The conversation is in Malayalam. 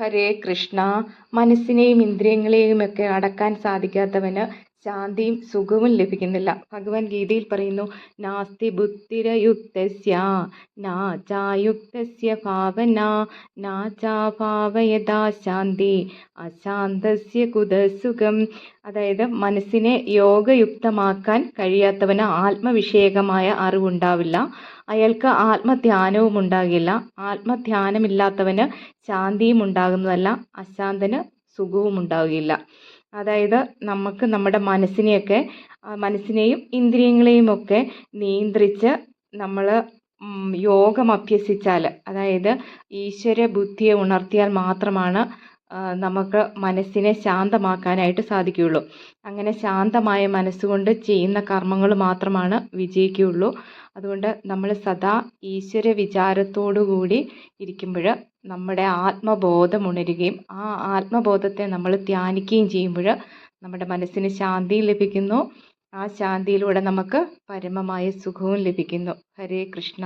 ഹരേ കൃഷ്ണ. മനസ്സിനെയും ഇന്ദ്രിയങ്ങളെയും ഒക്കെ അടക്കാൻ സാധിക്കാത്തവന് ശാന്തിയും സുഖവും ലഭിക്കുന്നില്ല. ഭഗവാൻ ഗീതയിൽ പറയുന്നു നാസ്തി ബുദ്ധിരയുക്തസ്യ ഭാവന നാ ചാ ഭാവയതാ ശാന്തി അശാന്തസ്യ കുതസുഖം. അതായത് മനസ്സിനെ യോഗയുക്തമാക്കാൻ കഴിയാത്തവന് ആത്മവിഷയകമായ അറിവുണ്ടാവില്ല. അയാൾക്ക് ആത്മധ്യാനവും ഉണ്ടാകില്ല. ആത്മധ്യാനമില്ലാത്തവന് ശാന്തിയും ഉണ്ടാകുന്നതല്ല അശാന്തന് സുഖവും ഉണ്ടാകില്ല. അതായത് നമുക്ക് നമ്മുടെ മനസ്സിനെയൊക്കെ മനസ്സിനെയും ഇന്ദ്രിയങ്ങളെയും ഒക്കെ നിയന്ത്രിച്ച് നമ്മൾ യോഗം അഭ്യസിച്ചാൽ അതായത് ഈശ്വര ബുദ്ധിയെ ഉണർത്തിയാൽ മാത്രമാണ് നമുക്ക് മനസ്സിനെ ശാന്തമാക്കാനായിട്ട് സാധിക്കുകയുള്ളൂ. അങ്ങനെ ശാന്തമായ മനസ്സുകൊണ്ട് ചെയ്യുന്ന കർമ്മങ്ങൾ മാത്രമാണ് വിജയിക്കുകയുള്ളൂ. അതുകൊണ്ട് നമ്മൾ സദാ ഈശ്വര വിചാരത്തോടു കൂടി ഇരിക്കുമ്പോൾ നമ്മുടെ ആത്മബോധം ഉണരുകയും ആ ആത്മബോധത്തെ നമ്മൾ ധ്യാനിക്കുകയും ചെയ്യുമ്പോൾ നമ്മുടെ മനസ്സിന് ശാന്തി ലഭിക്കുന്നു. ആ ശാന്തിയിലൂടെ നമുക്ക് പരമമായ സുഖവും ലഭിക്കുന്നു. ഹരേ കൃഷ്ണ.